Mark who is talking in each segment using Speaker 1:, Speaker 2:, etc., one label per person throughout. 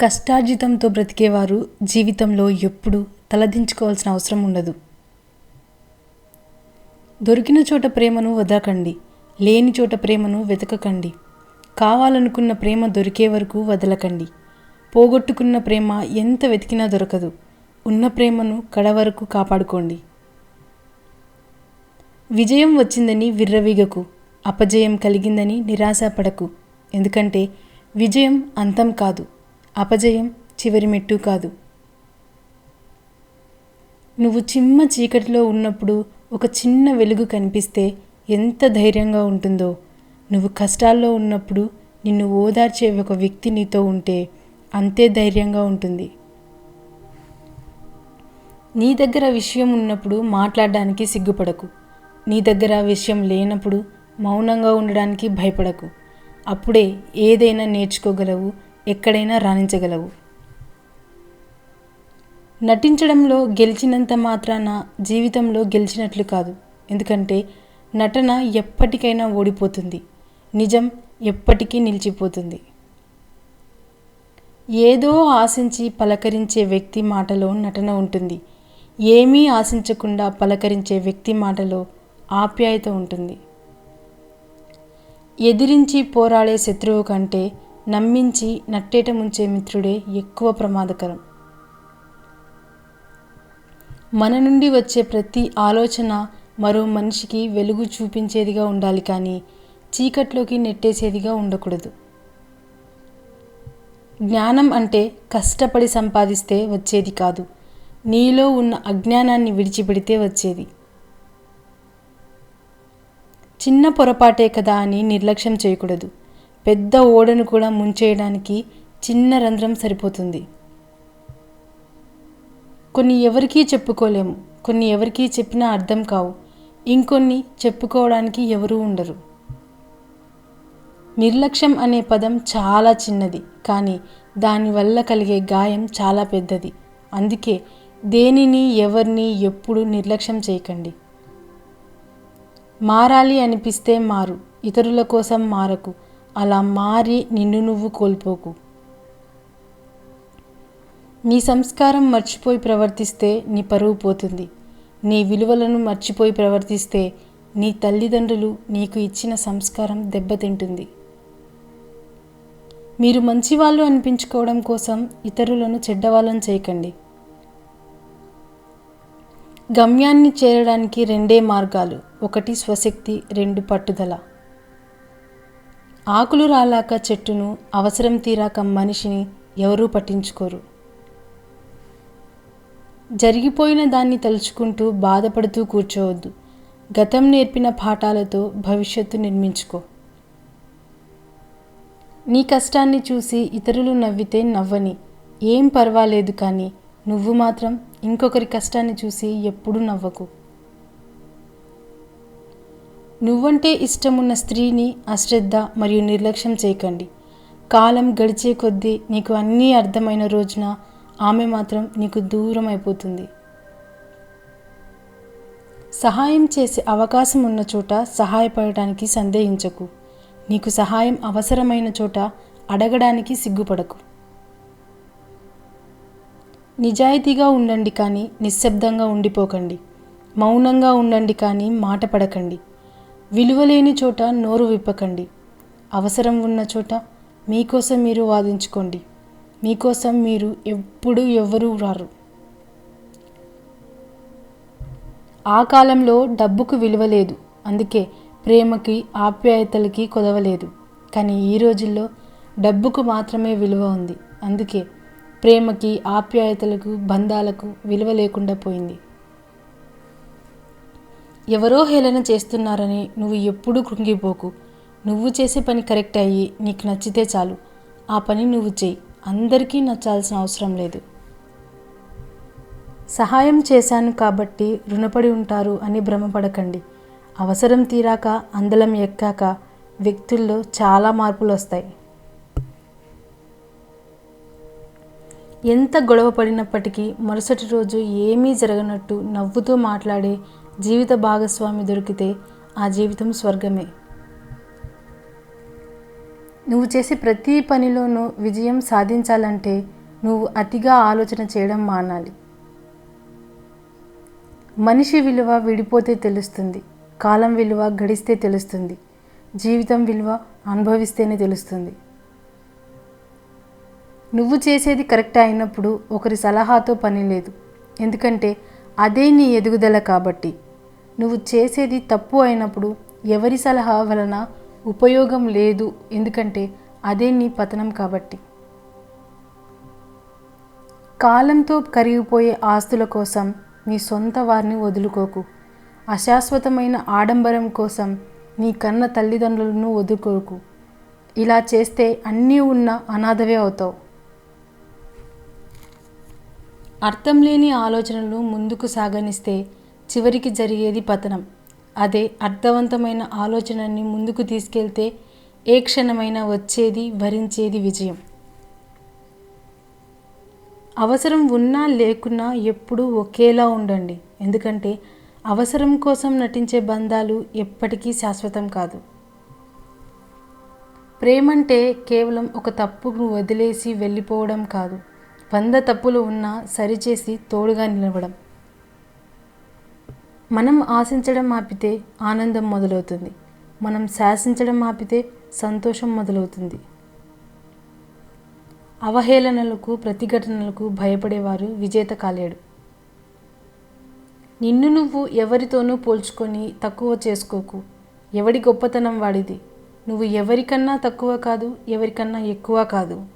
Speaker 1: కష్టార్జితంతో బ్రతికేవారు జీవితంలో ఎప్పుడూ తలదించుకోవాల్సిన అవసరం ఉండదు. దొరికిన చోట ప్రేమను వదలకండి లేని చోట ప్రేమను వెతకకండి. కావాలనుకున్న ప్రేమ దొరికే వరకు వదలకండి. పోగొట్టుకున్న ప్రేమ ఎంత వెతికినా దొరకదు. ఉన్న ప్రేమను కడ వరకు కాపాడుకోండి. విజయం వచ్చిందని విర్రవీగకు అపజయం కలిగిందని నిరాశపడకు ఎందుకంటే విజయం అంతం కాదు. అపజయం చివరి మెట్టు కాదు. నువ్వు చిమ్మ చీకటిలో ఉన్నప్పుడు ఒక చిన్న వెలుగు కనిపిస్తే ఎంత ధైర్యంగా ఉంటుందో. నువ్వు కష్టాల్లో ఉన్నప్పుడు నిన్ను ఓదార్చే ఒక వ్యక్తి నీతో ఉంటే అంతే ధైర్యంగా ఉంటుంది. నీ దగ్గర విషయం ఉన్నప్పుడు మాట్లాడడానికి సిగ్గుపడకు. నీ దగ్గర విషయం లేనప్పుడు మౌనంగా ఉండడానికి భయపడకు. అప్పుడే ఏదైనా నేర్చుకోగలవు ఎక్కడైనా రాణించగలవు. నటించడంలో గెలిచినంత మాత్రాన జీవితంలో గెలిచినట్లు కాదు. ఎందుకంటే నటన ఎప్పటికైనా ఓడిపోతుంది. నిజం ఎప్పటికీ నిలిచిపోతుంది. ఏదో ఆశించి పలకరించే వ్యక్తి మాటలో నటన ఉంటుంది. ఏమీ ఆశించకుండా పలకరించే వ్యక్తి మాటలో ఆప్యాయత ఉంటుంది. ఎదిరించి పోరాడే శత్రువు కంటే నమ్మించి నట్టేట ముంచే మిత్రుడే ఎక్కువ ప్రమాదకరం. మన నుండి వచ్చే ప్రతి ఆలోచన మరో మనిషికి వెలుగు చూపించేదిగా ఉండాలి కానీ చీకట్లోకి నెట్టేసేదిగా ఉండకూడదు. జ్ఞానం అంటే కష్టపడి సంపాదిస్తే వచ్చేది కాదు. నీలో ఉన్న అజ్ఞానాన్ని విడిచిపెడితే వచ్చేది. చిన్న పొరపాటే కదా అని నిర్లక్ష్యం చేయకూడదు. పెద్ద ఓడను కూడా ముంచేయడానికి చిన్న రంధ్రం సరిపోతుంది. కొన్ని ఎవరికీ చెప్పుకోలేము. కొన్ని ఎవరికీ చెప్పినా అర్థం కావు. ఇంకొన్ని చెప్పుకోవడానికి ఎవరూ ఉండరు. నిర్లక్ష్యం అనే పదం చాలా చిన్నది. కానీ దానివల్ల కలిగే గాయం చాలా పెద్దది. అందుకే దేనిని ఎవరిని ఎప్పుడు నిర్లక్ష్యం చేయకండి. మారాలి అనిపిస్తే మారు. ఇతరుల కోసం మారకు. అలా మారి నిన్ను నువ్వు కోల్పోకు. నీ సంస్కారం మర్చిపోయి ప్రవర్తిస్తే నీ పరువు పోతుంది. నీ విలువలను మర్చిపోయి ప్రవర్తిస్తే నీ తల్లిదండ్రులు నీకు ఇచ్చిన సంస్కారం దెబ్బతింటుంది. మీరు మంచివాళ్ళు అనిపించుకోవడం కోసం ఇతరులను చెడ్డవాళ్ళని చేయకండి. గమ్యాన్ని చేరడానికి రెండే మార్గాలు. ఒకటి స్వశక్తి రెండు పట్టుదల. ఆకులు రాలాక చెట్టును అవసరం తీరాక మనిషిని ఎవరూ పట్టించుకోరు. జరిగిపోయిన దాన్ని తలుచుకుంటూ బాధపడుతూ కూర్చోవద్దు. గతం నేర్పిన పాఠాలతో భవిష్యత్తు నిర్మించుకో. నీ కష్టాన్ని చూసి ఇతరులు నవ్వితే నవ్వని. ఏం పర్వాలేదు కానీ నువ్వు మాత్రం ఇంకొకరి కష్టాన్ని చూసి ఎప్పుడూ నవ్వకు. నువ్వంటే ఇష్టమున్న స్త్రీని అశ్రద్ధ మరియు నిర్లక్ష్యం చేయకండి. కాలం గడిచే కొద్దీ నీకు అన్నీ అర్థమైన రోజున ఆమె మాత్రం నీకు దూరం అయిపోతుంది సహాయం చేసే అవకాశం ఉన్న చోట సహాయపడటానికి సందేహించకు. నీకు సహాయం అవసరమైన చోట అడగడానికి సిగ్గుపడకు. నిజాయితీగా ఉండండి కానీ నిశ్శబ్దంగా ఉండిపోకండి. మౌనంగా ఉండండి కానీ మాట పడకండి విలువలేని చోట నోరు విప్పకండి. అవసరం ఉన్న చోట మీకోసం మీరు వాదించుకోండి. మీకోసం మీరు ఎప్పుడు ఎవ్వరూ రారు. ఆ కాలంలో డబ్బుకు విలువ లేదు. అందుకే ప్రేమకి ఆప్యాయతలకి కొదవలేదు. కానీ ఈ రోజుల్లో డబ్బుకు మాత్రమే విలువ ఉంది. అందుకే ప్రేమకి ఆప్యాయతలకు బంధాలకు విలువ లేకుండా పోయింది. ఎవరో హేళన చేస్తున్నారని నువ్వు ఎప్పుడూ కృంగిపోకు. నువ్వు చేసే పని కరెక్ట్ అయ్యి నీకు నచ్చితే చాలు. ఆ పని నువ్వు చేయి అందరికీ నచ్చాల్సిన అవసరం లేదు. సహాయం చేశాను కాబట్టి రుణపడి ఉంటారు అని భ్రమపడకండి. అవసరం తీరాక అందలం ఎక్కాక వ్యక్తుల్లో చాలా మార్పులు వస్తాయి. ఎంత గొడవ పడినప్పటికీ మరుసటి రోజు ఏమీ జరగనట్టు నవ్వుతూ మాట్లాడే జీవిత భాగస్వామి దొరికితే ఆ జీవితం స్వర్గమే. నువ్వు చేసే ప్రతి పనిలోనూ విజయం సాధించాలంటే నువ్వు అతిగా ఆలోచన చేయడం మానాలి. మనిషి విలువ విడిపోతే తెలుస్తుంది కాలం విలువ గడిస్తే తెలుస్తుంది జీవితం విలువ అనుభవిస్తేనే తెలుస్తుంది. నువ్వు చేసేది కరెక్ట్ అయినప్పుడు ఒకరి సలహాతో పని లేదు ఎందుకంటే అదే నీ ఎదుగుదల కాబట్టి. నువ్వు చేసేది తప్పు అయినప్పుడు ఎవరి సలహా వలన ఉపయోగం లేదు ఎందుకంటే అదే నీ పతనం కాబట్టి. కాలంతో కరిగిపోయే ఆస్తుల కోసం నీ సొంత వారిని వదులుకోకు. అశాశ్వతమైన ఆడంబరం కోసం నీ కన్న తల్లిదండ్రులను వదులుకోకు. ఇలా చేస్తే అన్నీ ఉన్న అనాథవే అవుతావు. అర్థం లేని ఆలోచనలు ముందుకు సాగనిస్తే చివరికి జరిగేది పతనం. అదే అర్థవంతమైన ఆలోచనని ముందుకు తీసుకెళ్తే ఏ క్షణమైనా వచ్చేది భరించేది విజయం. అవసరం ఉన్నా లేకున్నా ఎప్పుడూ ఒకేలా ఉండండి. ఎందుకంటే అవసరం కోసం నటించే బంధాలు ఎప్పటికీ శాశ్వతం కాదు. ప్రేమంటే కేవలం ఒక తప్పును వదిలేసి వెళ్ళిపోవడం కాదు. వంద తప్పులు ఉన్నా సరిచేసి తోడుగా నిలవడం. మనం ఆశించడం ఆపితే ఆనందం మొదలవుతుంది. మనం శాసించడం ఆపితే సంతోషం మొదలవుతుంది. అవహేళనలకు ప్రతిఘటనలకు భయపడేవారు విజేత కాలేడు. నిన్ను నువ్వు ఎవరితోనూ పోల్చుకొని తక్కువ చేసుకోకు. ఎవడి గొప్పతనం వాడిది? నువ్వు ఎవరికన్నా తక్కువ కాదు ఎవరికన్నా ఎక్కువ కాదు.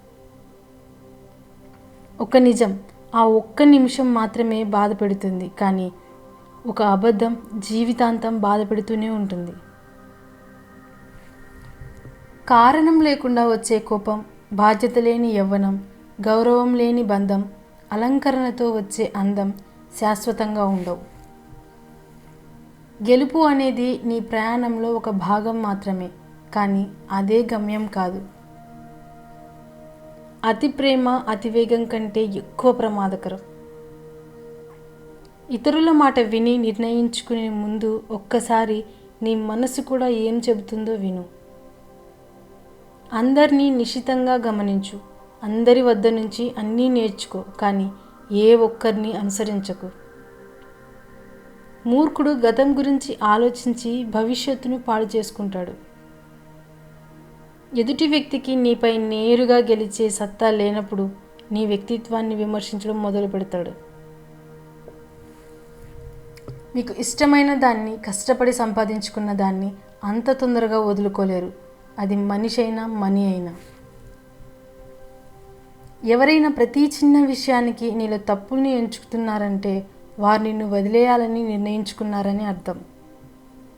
Speaker 1: ఒక నిజం ఆ ఒక్క నిమిషం మాత్రమే బాధ పెడుతుంది. కానీ ఒక అబద్ధం జీవితాంతం బాధ పెడుతూనే ఉంటుంది. కారణం లేకుండా వచ్చే కోపం బాధ్యత లేని యవ్వనం గౌరవం లేని బంధం అలంకరణతో వచ్చే అందం శాశ్వతంగా ఉండవు. గెలుపు అనేది నీ ప్రయాణంలో ఒక భాగం మాత్రమే కానీ అదే గమ్యం కాదు. అతి ప్రేమ అతివేగం కంటే ఎక్కువ ప్రమాదకరం. ఇతరుల మాట విని నిర్ణయించుకునే ముందు ఒక్కసారి నీ మనసు కూడా ఏం చెబుతుందో విను. అందరినీ నిశితంగా గమనించు. అందరి వద్ద నుంచి అన్నీ నేర్చుకో కానీ ఏ ఒక్కరిని అనుసరించకు. మూర్ఖుడు గతం గురించి ఆలోచించి భవిష్యత్తును పాడు చేసుకుంటాడు. ఎదుటి వ్యక్తికి నీపై నేరుగా గెలిచే సత్తా లేనప్పుడు నీ వ్యక్తిత్వాన్ని విమర్శించడం మొదలు పెడతాడు మీకు ఇష్టమైన దాన్ని కష్టపడి సంపాదించుకున్న దాన్ని అంత తొందరగా వదులుకోలేరు. అది మనిషి అయినా మనీ అయినా. ఎవరైనా ప్రతి చిన్న విషయానికి నీలో తప్పుల్ని ఎంచుకుతున్నారంటే వారు నిన్ను వదిలేయాలని నిర్ణయించుకున్నారని అర్థం.